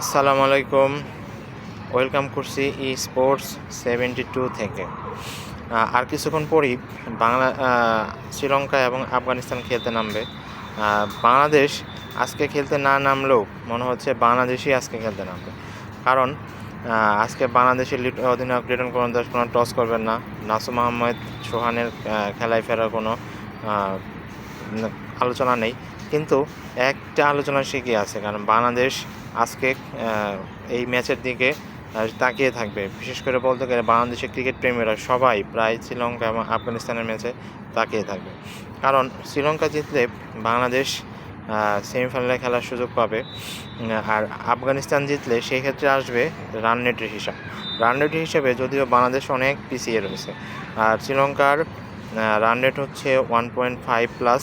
আসসালামু আলাইকুম। ওয়েলকাম করছি ই স্পোর্টস সেভেন্টি টু থেকে আর কিছুক্ষণ পরই বাংলা শ্রীলঙ্কা এবং আফগানিস্তান খেলতে নামবে। বাংলাদেশ আজকে খেলতে না নামলেও মনে হচ্ছে বাংলাদেশই আজকে খেলতে নামবে। কারণ আজকে বাংলাদেশের অধিনায়ক লিটন কোনো দাস কোনো টস করবেন না। নাসুম আহমেদ, সোহানের খেলায় ফেরার কোনো আলোচনা নেই। কিন্তু একটা আলোচনা শিখে আছে, কারণ বাংলাদেশ আজকে এই ম্যাচের দিকে তাকিয়ে থাকবে। বিশেষ করে বলতে গেলে বাংলাদেশের ক্রিকেট প্রেমীরা সবাই প্রায় শ্রীলঙ্কা এবং আফগানিস্তানের ম্যাচে তাকিয়ে থাকবে। কারণ শ্রীলঙ্কা জিতলে বাংলাদেশ সেমিফাইনালে খেলার সুযোগ পাবে আর আফগানিস্তান জিতলে সেই ক্ষেত্রে আসবে রান রেটের হিসাব। রান রেটের হিসেবে যদিও বাংলাদেশ অনেক পিছিয়ে রয়েছে, আর শ্রীলঙ্কার রান রেট হচ্ছে ওয়ান পয়েন্ট ফাইভ প্লাস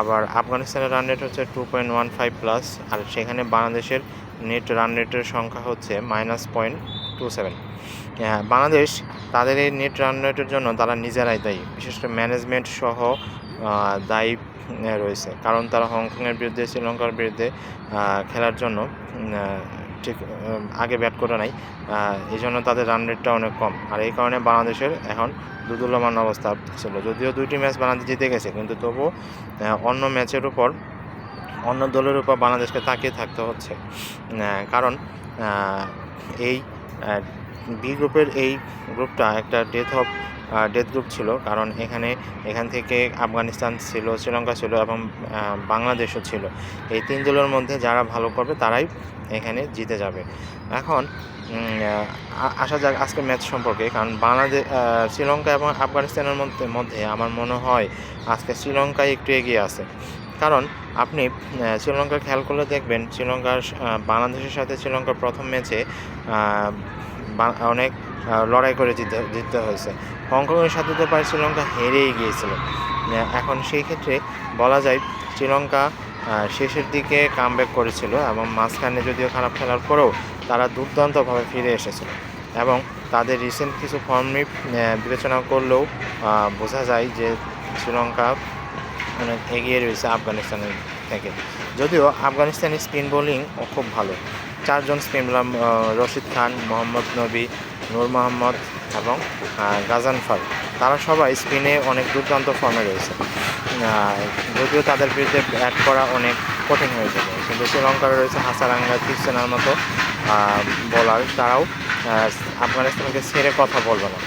আবার আফগানিস্তানের রান রেট হচ্ছে two point one five plus আর সেখানে বাংলাদেশের নেট রান রেটের সংখ্যা হচ্ছে minus point two seven Bangladesh তাদের এই নেট রান রেটের জন্য তারা নিজেরাই দায়ী, বিশেষ করে ম্যানেজমেন্ট সহ দায়ী রয়েছে। কারণ তারা হংকংয়ের বিরুদ্ধে, শ্রীলঙ্কার বিরুদ্ধে খেলার জন্য ঠিক আগে ব্যাট করে নাই। এই জন্য তাদের রান রেটটা অনেক কম। আর এই কারণে বাংলাদেশের এখন দুদুল্যমান অবস্থা ছিল। যদিও দুইটি ম্যাচ বাংলাদেশ জিতে গেছে, কিন্তু তবুও অন্য ম্যাচের উপর, অন্য দলের উপর বাংলাদেশকে তাকিয়ে থাকতে হচ্ছে। কারণ এই বি গ্রুপের এই গ্রুপটা একটা ডেথ অফ ডেথ গ্রুপ ছিল। কারণ এখানে, এখান থেকে আফগানিস্তান ছিল, শ্রীলঙ্কা ছিল এবং বাংলাদেশও ছিল। এই তিন দলের মধ্যে যারা ভালো করবে, তারাই এখানে জিতে যাবে। এখন আসা যাক আজকে ম্যাচ সম্পর্কে। কারণ বাংলাদেশ শ্রীলঙ্কা এবং আফগানিস্তানের মধ্যে মধ্যে আমার মনে হয় আজকে শ্রীলঙ্কায় একটু এগিয়ে আছে। কারণ আপনি শ্রীলঙ্কার খেয়াল করলে দেখবেন, শ্রীলঙ্কার বাংলাদেশের সাথে শ্রীলঙ্কার প্রথম ম্যাচে অনেক লড়াই করে জিতে, জিততে হয়েছে। হংকংয়ের সাথে তো প্রায় শ্রীলঙ্কা হেরেই গিয়েছিল। এখন সেই ক্ষেত্রে বলা যায় শ্রীলঙ্কা শেষের দিকে কামব্যাক করেছিল এবং মাঝখানে যদিও খারাপ খেলার পরেও তারা দুর্দান্তভাবে ফিরে এসেছিল এবং তাদের রিসেন্ট কিছু ফর্ম বিবেচনা করলেও বোঝা যায় যে শ্রীলঙ্কা অনেক এগিয়ে রয়েছে আফগানিস্তানের থেকে। যদিও আফগানিস্তানের স্পিন বোলিং খুব ভালো। চারজন স্পিন রশিদ খান, মোহাম্মদ নবী, নূর মোহাম্মদ এবং গাজানফার তারা সবাই স্পিনে অনেক দুর্দান্ত ফর্মে রয়েছে। যদিও তাদের বিরুদ্ধে ব্যাট করা অনেক কঠিন হয়ে যাবে। কিন্তু শ্রীলঙ্কার রয়েছে হাসারাঙ্গা থিকসেনার মতো বোলার তারাও আফগানিস্তানকে ছেড়ে কথা বলবে না।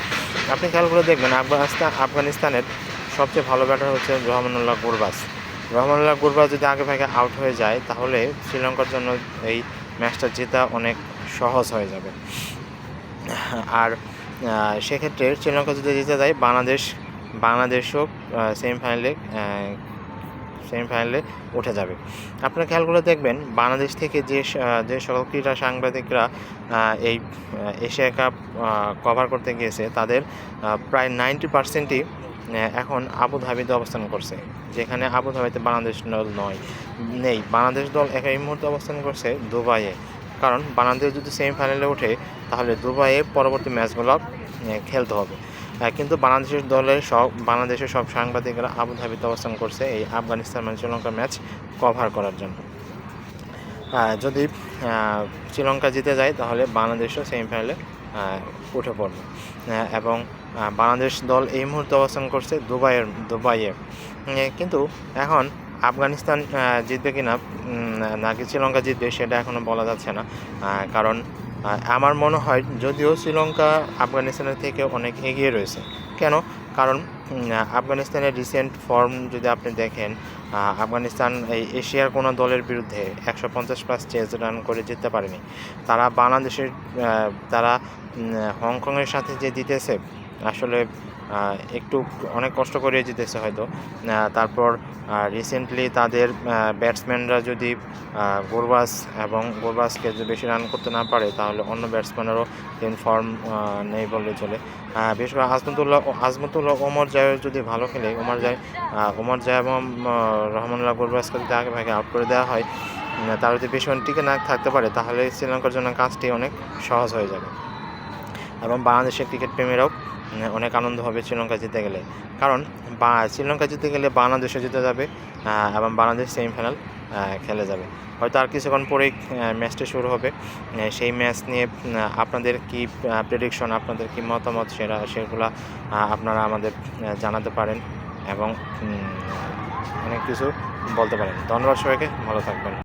আপনি খেয়াল করে দেখবেন আফগানিস্তান আফগানিস্তানের সবচেয়ে ভালো ব্যাটার হচ্ছে রহমানুল্লাহ গুরবাস রহমানুল্লাহ গুরবাস যদি আগে ভাগে আউট হয়ে যায়, তাহলে শ্রীলঙ্কার জন্য এই ম্যাচটা জেতা অনেক সহজ হয়ে যাবে। আর সেক্ষেত্রে শ্রীলঙ্কা যদি জিতে যায়, বাংলাদেশ বাংলাদেশও সেমিফাইনালে সেমিফাইনালে উঠে যাবে। আপনারা খেয়াল করে দেখবেন, বাংলাদেশ থেকে যে যে সকল ক্রীড়া সাংবাদিকরা এই এশিয়া কাপ কভার করতে গিয়েছে, তাদের প্রায় নাইনটি পার্সেন্টই এখন আবুধাবিতে অবস্থান করছে। যেখানে আবুধাবিতে বাংলাদেশ দল নয়, নেই। বাংলাদেশ দল এই মুহূর্তে অবস্থান করছে দুবাইয়ে। কারণ বাংলাদেশ যদি সেমিফাইনালে ওঠে, তাহলে দুবাইয়ে পরবর্তী ম্যাচগুলো খেলতে হবে। কিন্তু বাংলাদেশের দলের সব, বাংলাদেশের সব সাংবাদিকরা আবুধাবিতে অবস্থান করছে এই আফগানিস্তান মানে শ্রীলঙ্কা ম্যাচ কভার করার জন্য। যদি শ্রীলঙ্কা জিতে যায়, তাহলে বাংলাদেশও সেমিফাইনালে উঠে পড়বে। এবং বাংলাদেশ দল এই মুহূর্তে অবস্থান করছে দুবাইয়ের, দুবাইয়ে। কিন্তু এখন আফগানিস্তান জিতবে কিনা উম, নাকি শ্রীলঙ্কা জিতবে সেটা এখনও বলা যাচ্ছে না। কারণ আমার মনে হয় যদিও শ্রীলঙ্কা আফগানিস্তানের থেকে অনেক এগিয়ে রয়েছে। কেন? কারণ আফগানিস্তানের রিসেন্ট ফর্ম যদি আপনি দেখেন আফগানিস্তান এই এশিয়ার কোনো দলের বিরুদ্ধে একশো পঞ্চাশ প্লাস চেজ রান করে জিততে পারেনি। তারা বাংলাদেশের তারা হংকংয়ের সাথে যে জিতেছে আসলে একটু অনেক কষ্ট করে জিতেছে হয়তো। তারপর রিসেন্টলি তাদের ব্যাটসম্যানরা যদি গোরবাস এবং গোরবাসকে যদি বেশি রান করতে না পারে, তাহলে অন্য ব্যাটসম্যানেরও তিন ফর্ম নেই বললে চলে। বিশেষ করে আজমতুল্লাহ আজমতুল্লাহ ওমর জায় যদি ভালো খেলে, ওমর জায় ওমর জায় এবং রহমানুল্লাহ গোরবাসকে যদি আগে ভাগে আউট করে দেওয়া হয় তারা যদি বেশি টিকে না থাকতে পারে, তাহলে শ্রীলঙ্কার জন্য কাজটি অনেক সহজ হয়ে যাবে। এবং বাংলাদেশের ক্রিকেট প্রেমীরাও অনেক আনন্দ হবে শ্রীলঙ্কা জিতে গেলে। কারণ, বা, শ্রীলঙ্কা জিতে গেলে বাংলাদেশও জিতে যাবে এবং বাংলাদেশ সেমিফাইনাল খেলে যাবে। হয়তো আর কিছুক্ষণ পরেই ম্যাচটা শুরু হবে। সেই ম্যাচ নিয়ে আপনাদের কি প্রেডিকশন আপনাদের কি মতামত সেটা সেগুলো আপনারা আমাদের জানাতে পারেন এবং অনেক কিছু বলতে পারেন। ধন্যবাদ সবাইকে, ভালো থাকবেন।